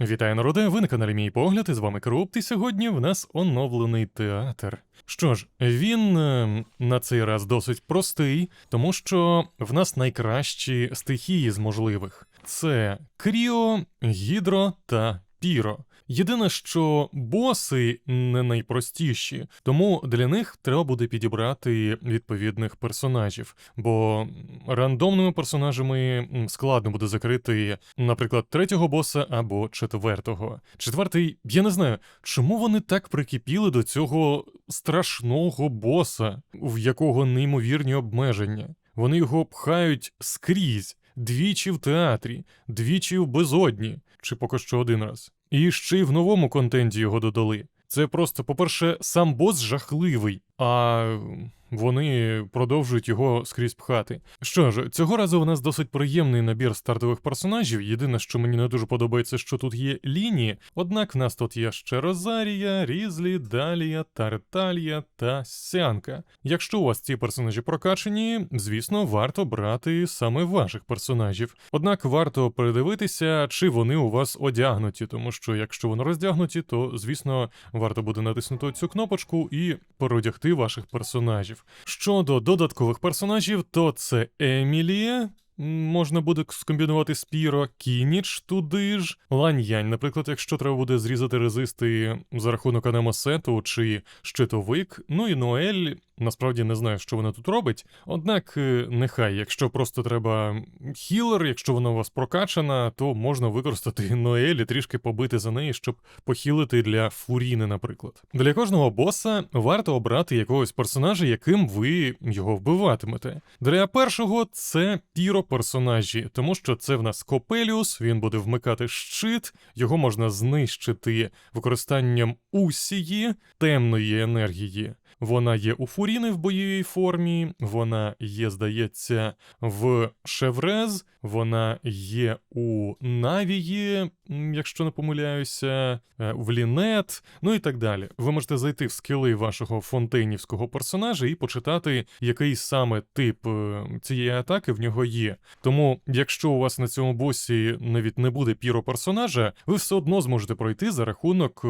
Вітаю народе, ви на каналі Мій Погляд, і з вами Крупт, і сьогодні в нас оновлений театр. Що ж, він е, на цей раз досить простий, тому що в нас найкращі стихії з можливих: це кріо, гідро та піро. Єдине, що боси не найпростіші, тому для них треба буде підібрати відповідних персонажів, бо рандомними персонажами складно буде закрити, наприклад, третього боса або четвертого. Четвертий, я не знаю, чому вони так прикипіли до цього страшного боса, в якого неймовірні обмеження. Вони його пхають скрізь, двічі в театрі, двічі в безодні, чи поки що один раз. І ще й в новому контенті його додали. Це просто, по-перше, сам бос жахливий, а вони продовжують його скрізь пхати. Що ж, цього разу в нас досить приємний набір стартових персонажів. Єдине, що мені не дуже подобається, що тут є лінії. Однак в нас тут є ще Розарія, Різлі, Далія, Тарталія та Сянка. Якщо у вас ці персонажі прокачені, звісно, варто брати саме ваших персонажів. Однак варто передивитися, чи вони у вас одягнуті, тому що якщо вони роздягнуті, то звісно варто буде натиснути цю кнопочку і переодягти ваших персонажів. Щодо додаткових персонажів, то це Емілія. Можна буде скомбінувати з Піро, Кініч туди ж, Ланьянь, наприклад, якщо треба буде зрізати резисти за рахунок анемосету чи щитовик. Ну і Ноель, насправді не знаю, що вона тут робить. Однак, е, нехай, якщо просто треба хілер, якщо вона у вас прокачана, то можна використати Ноель і трішки побити за неї, щоб похилити для Фуріни, наприклад. Для кожного боса варто обрати якогось персонажа, яким ви його вбиватимете. Для першого це піро персонажі, тому що це в нас Копеліус, він буде вмикати щит, його можна знищити використанням усії темної енергії. Вона є у Фуріни в бойовій формі, вона є, здається, в Шеврез, вона є у Навії, якщо не помиляюся, е, в Лінет, ну і так далі. Ви можете зайти в скіли вашого фонтейнівського персонажа і почитати, який саме тип е, цієї атаки в нього є. Тому, якщо у вас на цьому босі навіть не буде піро персонажа, ви все одно зможете пройти за рахунок.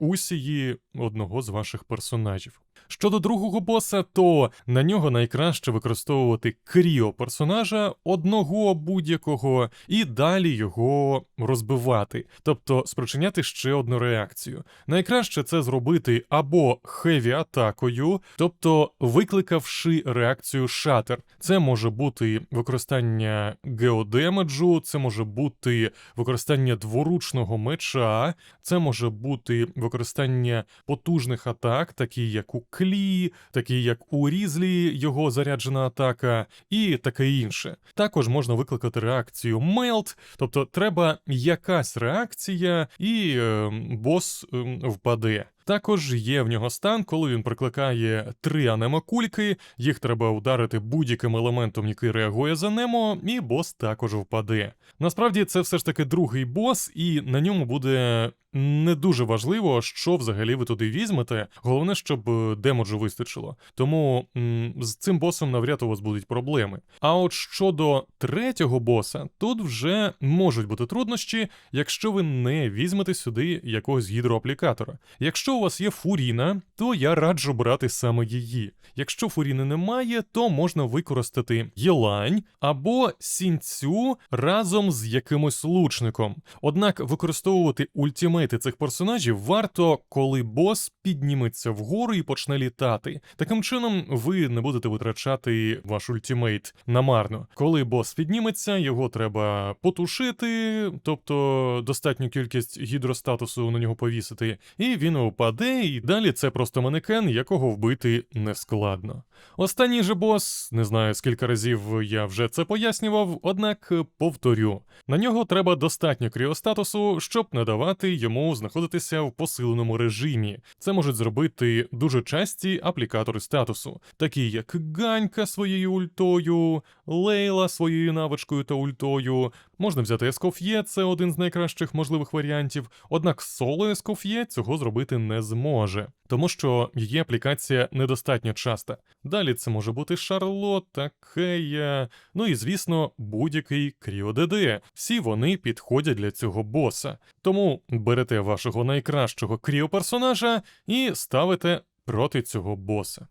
Усії одного з ваших персонажів. Щодо другого боса, то на нього найкраще використовувати кріо персонажа одного будь-якого і далі його розбивати, тобто спричиняти ще одну реакцію. Найкраще це зробити або хеві атакою, тобто викликавши реакцію шатер. Це може бути використання геодемеджу, це може бути використання дворучного меча, це може бути використання потужних атак, такі як у Клі, такі як у Різлі, його заряджена атака, і таке інше. Також можна викликати реакцію Мелт, тобто треба якась реакція, і е, бос е, впаде. Також є в нього стан, коли він прикликає три анемокульки, їх треба ударити будь-яким елементом, який реагує за немо, і бос також впаде. Насправді це все ж таки другий бос, і на ньому буде не дуже важливо, що взагалі ви туди візьмете. Головне, щоб е, демоджу вистачило. Тому м, з цим босом навряд у вас будуть проблеми. А от щодо третього боса, тут вже можуть бути труднощі, якщо ви не візьмете сюди якогось гідроаплікатора. Якщо у вас є фуріна, то я раджу брати саме її. Якщо фуріни немає, то можна використати єлань або сінцю разом з якимось лучником. Однак використовувати ультимейти цих персонажів варто, коли бос підніметься вгору і почне літати. Таким чином, ви не будете витрачати ваш ультимейт намарно. Коли бос підніметься, його треба потушити, тобто достатню кількість гідростатусу на нього повісити, і він упаде, і далі це просто манекен, якого вбити не складно. Останній же бос, не знаю скільки разів я вже це пояснював, однак повторю: на нього треба достатньо кріостатусу, щоб не давати йому знаходитися в посиленому режимі. Це можуть зробити дуже часті аплікатори статусу, такі як Ганька своєю ультою, Лейла своєю навичкою та ультою. Можна взяти Ескоф'є, це один з найкращих можливих варіантів, однак соло Ескоф'є цього зробити не зможе. Тому що її аплікація недостатньо часта. Далі це може бути Шарлотта, Кея, ну і звісно, будь-який кріо-ДД. Всі вони підходять для цього боса. Тому берете вашого найкращого кріо-персонажа і ставите проти цього боса.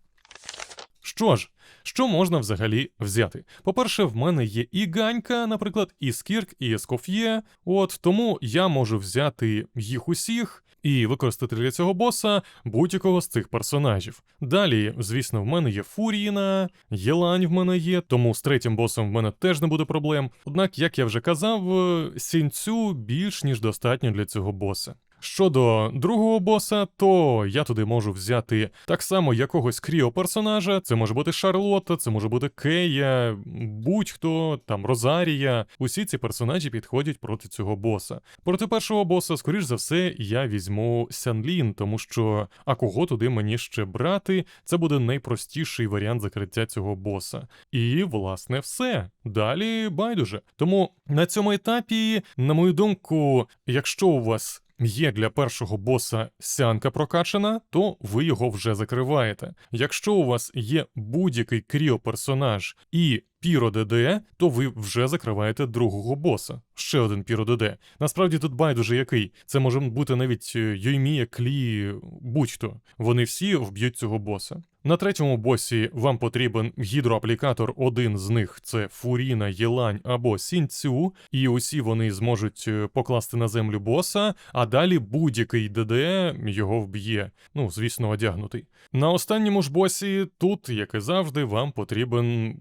Що ж, що можна взагалі взяти? По-перше, в мене є і Ганька, наприклад, і Скірк, і Ескоф'є. От тому я можу взяти їх усіх і використати для цього боса будь-якого з цих персонажів. Далі, звісно, в мене є Фуріна, Єлань в мене є, тому з третім босом в мене теж не буде проблем. Однак, як я вже казав, е, сінцю більш ніж достатньо для цього боса. Щодо другого боса, то я туди можу взяти так само якогось кріо-персонажа. Це може бути Шарлотта, це може бути Кея, будь-хто там Розарія. Усі ці персонажі підходять проти цього боса. Проти першого боса, скоріш за все, я візьму Сянлін, тому що а кого туди мені ще брати? Це буде найпростіший варіант закриття цього боса. І, власне, все. Далі байдуже. Тому на цьому етапі, на мою думку, якщо у вас є для першого боса сянка прокачана, то ви його вже закриваєте. Якщо у вас є будь-який кріо-персонаж і Піро ДД, то ви вже закриваєте другого боса. Ще один Піро ДД. Насправді тут байдуже який. Це може бути навіть е, Йоймія, Клі, будь-хто. Вони всі вб'ють цього боса. На третьому босі вам потрібен гідроаплікатор, один з них це Фуріна, Єлань або Сінцю, і усі вони зможуть е, покласти на землю боса, а далі будь-який ДД його вб'є. Ну, звісно, одягнутий. На останньому ж босі тут, як і завжди, вам потрібен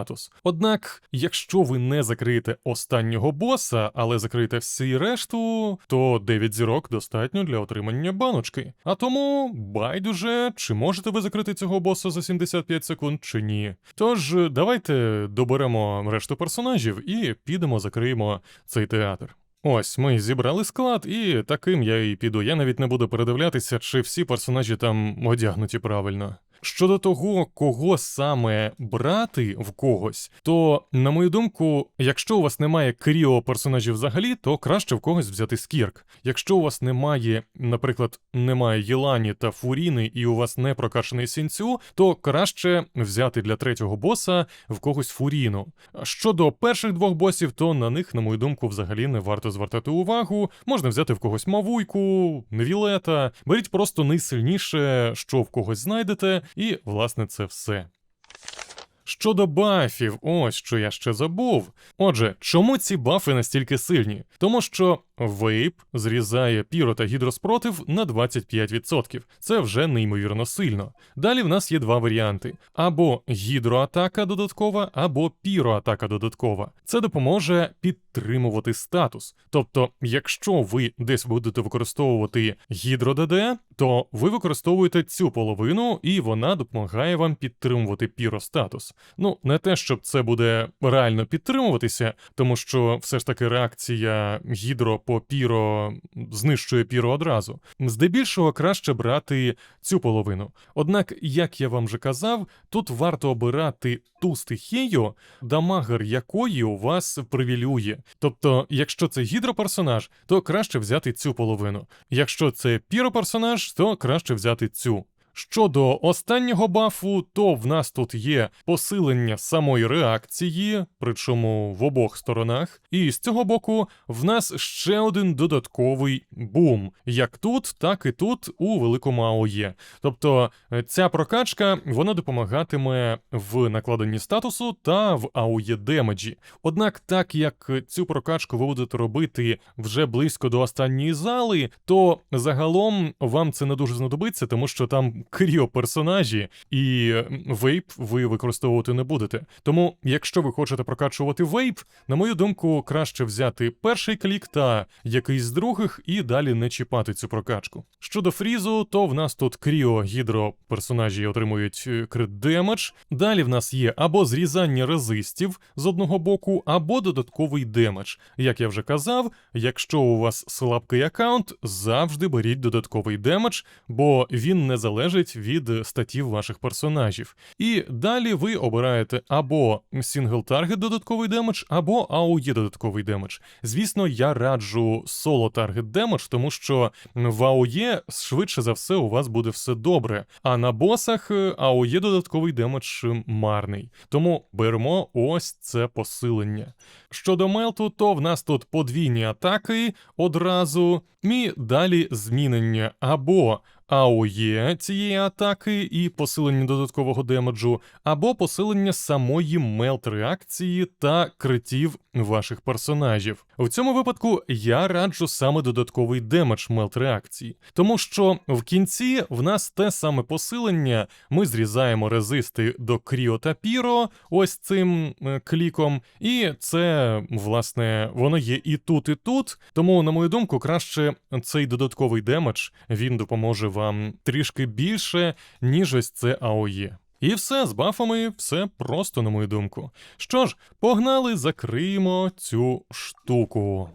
кріостатус. Однак, якщо ви не закриєте останнього боса, але закриєте всі решту, то 9 зірок достатньо для отримання баночки. А тому байдуже, чи можете ви закрити цього боса за 75 секунд, чи ні. Тож, давайте доберемо решту персонажів і підемо закриємо цей театр. Ось ми зібрали склад, і таким я і піду. Я навіть не буду передивлятися, чи всі персонажі там одягнуті правильно. Щодо того, кого саме брати в когось, то, на мою думку, якщо у вас немає кріо персонажів взагалі, то краще в когось взяти скірк. Якщо у вас немає, наприклад, немає Єлані та Фуріни, і у вас не прокачаний сінцю, то краще взяти для третього боса в когось Фуріну. Щодо перших двох босів, то на них, на мою думку, взагалі не варто звертати увагу. Можна взяти в когось Мавуйку, Невілета. Беріть просто найсильніше, що в когось знайдете. І, власне, це все. Щодо бафів, ось що я ще забув. Отже, чому ці бафи настільки сильні? Тому що вейп зрізає піро та гідроспротив на 25%. Це вже неймовірно сильно. Далі в нас є два варіанти: або гідроатака додаткова, або піроатака додаткова. Це допоможе підтримувати статус. Тобто, якщо ви десь будете використовувати гідро-ДД, то ви використовуєте цю половину, і вона допомагає вам підтримувати піростатус. Ну, не те, щоб це буде реально підтримуватися, тому що все ж таки реакція гідро по піро знищує піро одразу. Здебільшого краще брати цю половину. Однак, як я вам вже казав, тут варто обирати ту стихію, дамагер якої у вас привілює. Тобто, якщо це гідроперсонаж, то краще взяти цю половину. Якщо це піроперсонаж, то краще взяти цю. Щодо останнього бафу, то в нас тут є посилення самої реакції, причому в обох сторонах. І з цього боку в нас ще один додатковий бум, як тут, так і тут у великому АОЄ. Тобто е, ця прокачка вона допомагатиме в накладенні статусу та в АОЄ демеджі. Однак, так як цю прокачку ви будете робити вже близько до останньої зали, то загалом вам це не дуже знадобиться, тому що там кріо персонажі, і вейп ви використовувати не будете. Тому, якщо ви хочете прокачувати вейп, на мою думку, краще взяти перший клік та якийсь з других і далі не чіпати цю прокачку. Щодо фрізу, то в нас тут кріо гідро персонажі отримують е, крит демедж. Далі в нас є або зрізання резистів з одного боку, або додатковий демедж. Як я вже казав, якщо у вас слабкий аккаунт, завжди беріть додатковий демедж, бо він не залежить залежить від статів ваших персонажів. І далі ви обираєте або сингл таргет додатковий демедж, або AOE додатковий демедж. Звісно, я раджу соло таргет демедж, тому що в AOE швидше за все у вас буде все добре. А на босах е, AOE додатковий демедж е, марний. Тому беремо ось це посилення. Щодо мелту, то в нас тут подвійні атаки одразу, і далі змінення або АОЄ цієї атаки і посилення додаткового демеджу, або посилення самої мелт реакції та критів ваших персонажів. В цьому випадку я раджу саме додатковий демедж мелт реакції, тому що в кінці в нас те саме посилення, ми зрізаємо резисти до Кріо та Піро ось цим е, кліком, і це, власне, воно є і тут, і тут. Тому, на мою думку, краще цей додатковий демедж він допоможе вам трішки більше, ніж ось це АОЄ. І все з бафами, все просто, на мою думку. Що ж, погнали, закриємо цю штуку.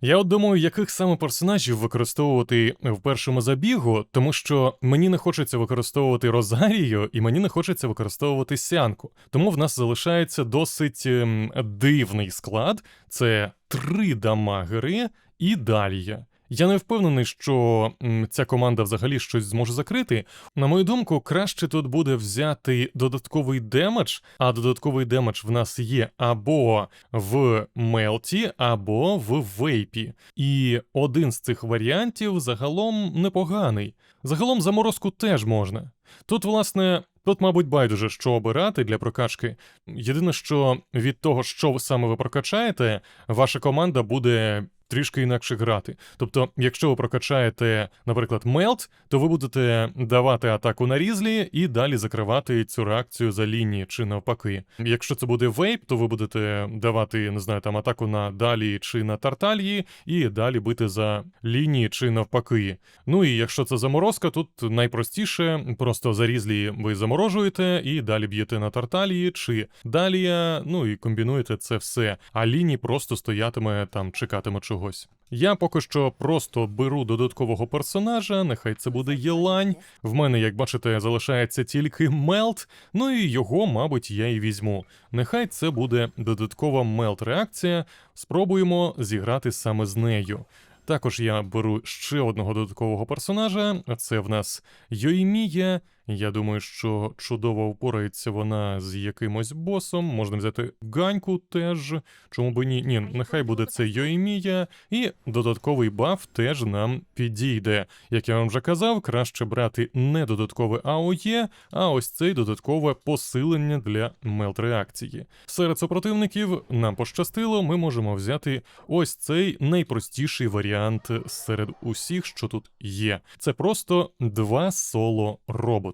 Я от думаю, яких саме персонажів використовувати в першому забігу, тому що мені не хочеться використовувати Розарію, і мені не хочеться використовувати сянку. Тому в нас залишається досить ем, дивний склад: це три дамагери і Далія. Я не впевнений, що ця команда взагалі щось зможе закрити. На мою думку, краще тут буде взяти додатковий демедж, а додатковий демедж в нас є або в Мелті, або в Вейпі. І один з цих варіантів загалом непоганий. Загалом заморозку теж можна. Тут, власне. Тут, мабуть, байдуже, що обирати для прокачки. Єдине, що від того, що ви саме ви прокачаєте, ваша команда буде трішки інакше грати. Тобто, якщо ви прокачаєте, наприклад, мелт, то ви будете давати атаку на різлі і далі закривати цю реакцію за лінії чи навпаки. Якщо це буде вейп, то ви будете давати, не знаю, там атаку на далі чи на тартальї, і далі бити за лінії чи навпаки. Ну і якщо це заморозка, тут найпростіше, просто за різлі ви заморожуєте і далі б'єте на тарталії чи далія, ну і комбінуєте це все. А ліній просто стоятиме там, чекатиме чогось. Я поки що просто беру додаткового персонажа, нехай це буде Єлань. В мене, як бачите, залишається тільки Мелт, ну і його, мабуть, я і візьму. Нехай це буде додаткова мелт-реакція. Спробуємо зіграти саме з нею. Також я беру ще одного додаткового персонажа. Це в нас Йоїмія. Я думаю, що чудово впорається вона з якимось босом. Можна взяти ганьку теж. Чому би ні? Ні, нехай буде це Йоїмія, і додатковий баф теж нам підійде. Як я вам вже казав, краще брати не додаткове АОЄ, а ось цей додаткове посилення для мелт-реакції. Серед супротивників нам пощастило, ми можемо взяти ось цей найпростіший варіант серед усіх, що тут є. Це просто два соло роботи.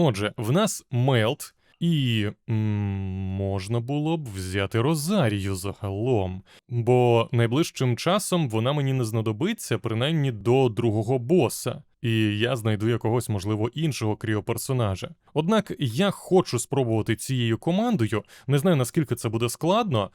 Отже, в нас мелт, і можна було б взяти Розарію загалом, бо найближчим часом вона мені не знадобиться, принаймні до другого боса. І я знайду якогось, можливо, іншого кріоперсонажа. Однак я хочу спробувати цією командою, не знаю наскільки це буде складно,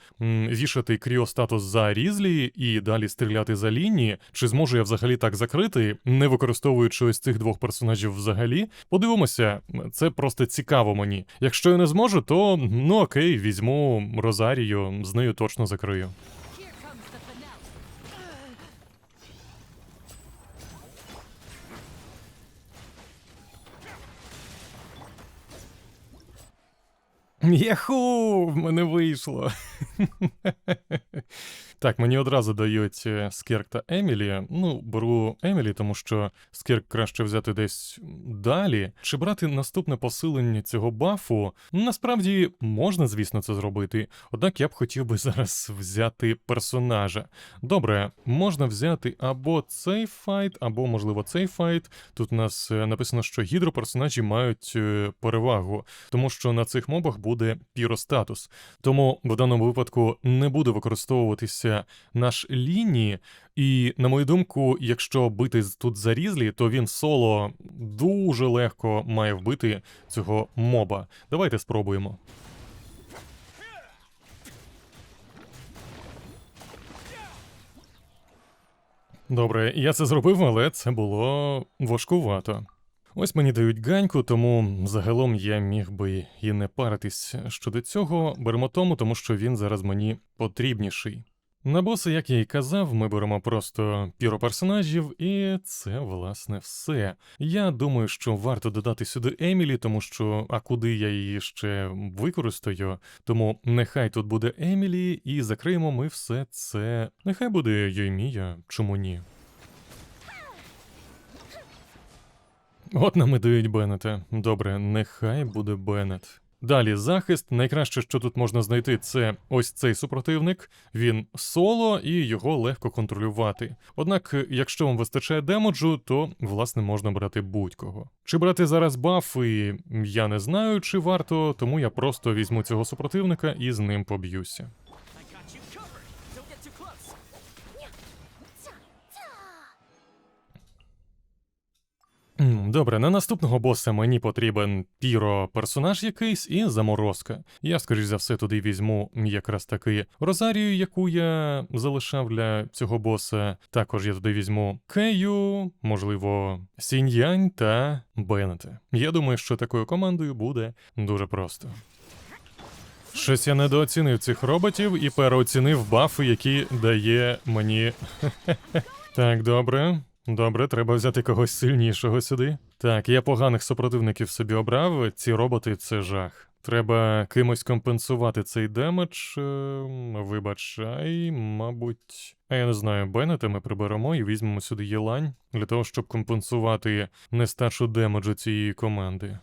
вішати кріостатус за різлі і далі стріляти за лінії, чи зможу я взагалі так закрити, не використовуючи ось цих двох персонажів взагалі. Подивимося, це просто цікаво мені. Якщо я не зможу, то ну окей, візьму Розарію, з нею точно закрию. Яху! В мене вийшло. так, мені одразу дають е, Скерк та Емілі. Ну, беру Емілі, тому що Скерк краще взяти десь далі. Чи брати наступне посилення цього бафу? Насправді можна, звісно, це зробити. Однак я б хотів би зараз взяти персонажа. Добре, можна взяти або цей файт, або, можливо, цей файт. Тут у нас е, написано, що гідроперсонажі мають е, перевагу, тому що на цих мобах буде піростатус. Тому в даному випадку не буде використовуватися наш лінії. І, на мою думку, якщо бити тут за різлі, то він соло дуже легко має вбити цього моба. Давайте спробуємо. Добре, я це зробив, але це було важкувато. Ось мені дають ганьку, тому загалом я міг би і не паритись щодо цього. Беремо тому, тому що він зараз мені потрібніший. На боса, як я і казав, ми беремо просто піро персонажів, і це власне все. Я думаю, що варто додати сюди Емілі, тому що а куди я її ще використаю. Тому нехай тут буде Емілі, і закриємо ми все це. Нехай буде Йоймія, чому ні. От нам і дають Беннета. Добре, нехай буде Беннет. Далі захист. Найкраще, що тут можна знайти, це ось цей супротивник. Він соло і його легко контролювати. Однак, якщо вам вистачає демоджу, то власне можна брати будь-кого. Чи брати зараз бафи, я не знаю, чи варто, тому я просто візьму цього супротивника і з ним поб'юся. Добре, на наступного боса мені потрібен піро персонаж якийсь і заморозка. Я, скоріш за все, туди візьму якраз таки Розарію, яку я залишав для цього боса. Також я туди візьму Кею, можливо, Сіньянь та Беннета. Я думаю, що такою командою буде дуже просто. Щось я недооцінив цих роботів і переоцінив бафи, які дає мені. так, добре. Добре, треба взяти когось сильнішого сюди. Так, я поганих супротивників собі обрав. Ці роботи це жах. Треба кимось компенсувати цей демедж. е, Вибачай, мабуть. А я не знаю, Беннета ми приберемо і візьмемо сюди Єлань для того, щоб компенсувати нестачу демеджу цієї команди.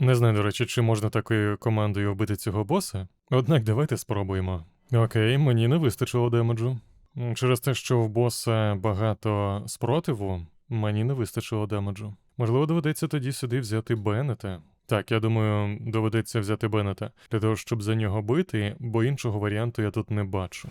Не знаю, до речі, чи можна такою командою вбити цього боса. Однак давайте спробуємо. Окей, мені не вистачило демеджу. Через те, що в боса багато спротиву, мені не вистачило демеджу. Можливо, доведеться тоді сюди взяти Беннета. Так, я думаю, доведеться взяти Беннета для того, щоб за нього бити, бо іншого варіанту я тут не бачу.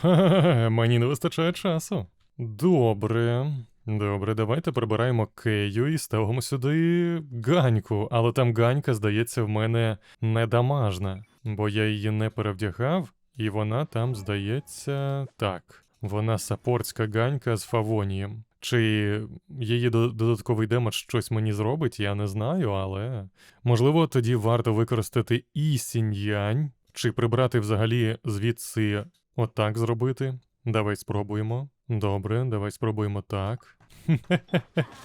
Ха-ха-ха, мені не вистачає часу. Добре. Добре, давайте прибираємо Кею і ставимо сюди ганьку, але там ганька, здається, в мене недамажна, бо я її не перевдягав, і вона там, здається, так. Вона саппортська ганька з фавонієм. Чи її додатковий демедж щось мені зробить, я не знаю, але можливо тоді варто використати і сіньянь, чи прибрати взагалі звідси отак зробити. Давай спробуємо. Добре, давай спробуємо так.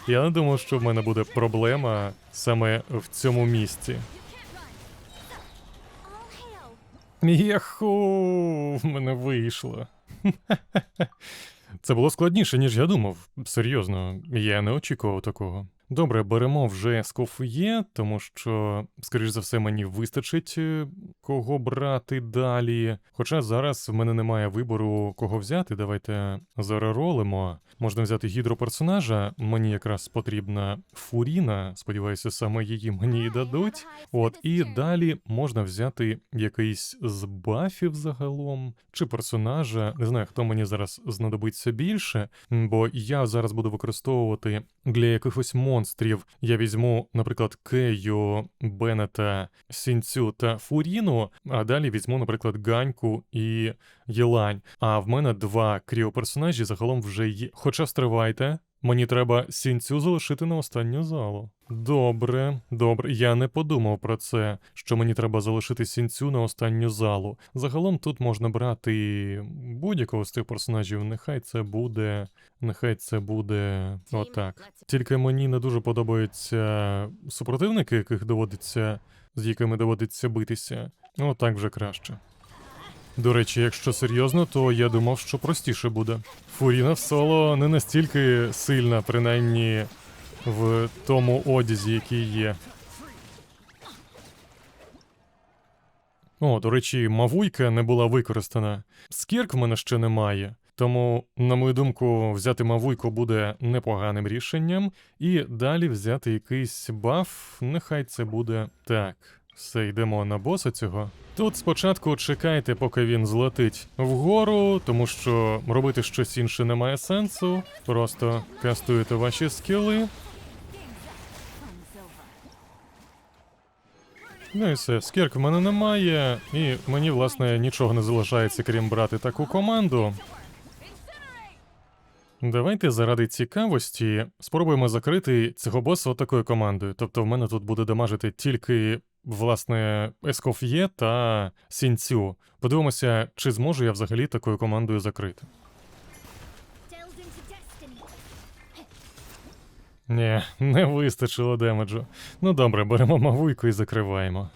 Я не думав, що в мене буде проблема саме в цьому місці. Яху, в мене вийшло. Це було складніше, ніж я думав. Серйозно, я не очікував такого. Добре, беремо вже Скоф'є, тому що, скоріш за все, мені вистачить е, кого брати далі. Хоча зараз в мене немає вибору, кого взяти. Давайте зареролимо. Можна взяти гідроперсонажа. Мені якраз потрібна Фуріна. Сподіваюся, саме її мені і дадуть. От, і далі можна взяти якийсь з бафів загалом, чи персонажа. Не знаю, хто мені зараз знадобиться більше, бо я зараз буду використовувати для якихось монстрів. Я візьму, наприклад, Кею, Беннета, Сінцю та Фуріну, а далі візьму, наприклад, Ганьку і Єлань. А в мене два кріоперсонажі загалом вже є. Хоча стривайте. Мені треба сінцю залишити на останню залу. Добре, добре. Я не подумав про це, що мені треба залишити сінцю на останню залу. Загалом тут можна брати будь-якого з цих персонажів. Нехай це буде. Нехай це буде отак. Тільки мені не дуже подобаються супротивники, яких доводиться, з якими доводиться битися. Отак вже краще. До речі, якщо серйозно, то я думав, що простіше буде. Фуріна в соло не настільки сильна, принаймні в тому одязі, який є. О, до речі, мавуйка не була використана. Скірк в мене ще немає. Тому, на мою думку, взяти мавуйку буде непоганим рішенням, і далі взяти якийсь баф, нехай це буде так. Все, йдемо на боса цього. Тут спочатку чекайте, поки він злетить вгору, тому що робити щось інше немає сенсу. Просто кастуєте ваші скіли. Ну і все, скірк в мене немає, і мені, власне, нічого не залишається, крім брати таку команду. Давайте заради цікавості спробуємо закрити цього боса отакою командою. Тобто в мене тут буде дамажити тільки, власне, Ескоф'є та Сінцю. Подивимося, чи зможу я взагалі такою командою закрити. Ні, не вистачило демеджу. Ну добре, беремо мавуйку і закриваємо.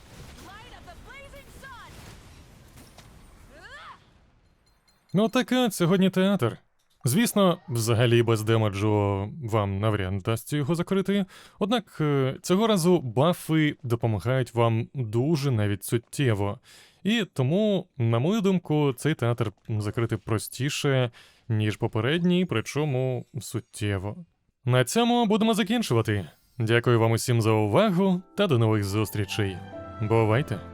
Ну таке сьогодні театр. Звісно, взагалі без демеджу вам навряд вдасться його закрити. Однак е, цього разу бафи допомагають вам дуже навіть суттєво. І тому, на мою думку, цей театр закрити простіше, ніж попередній, причому суттєво. На цьому будемо закінчувати. Дякую вам усім за увагу та до нових зустрічей. Бувайте!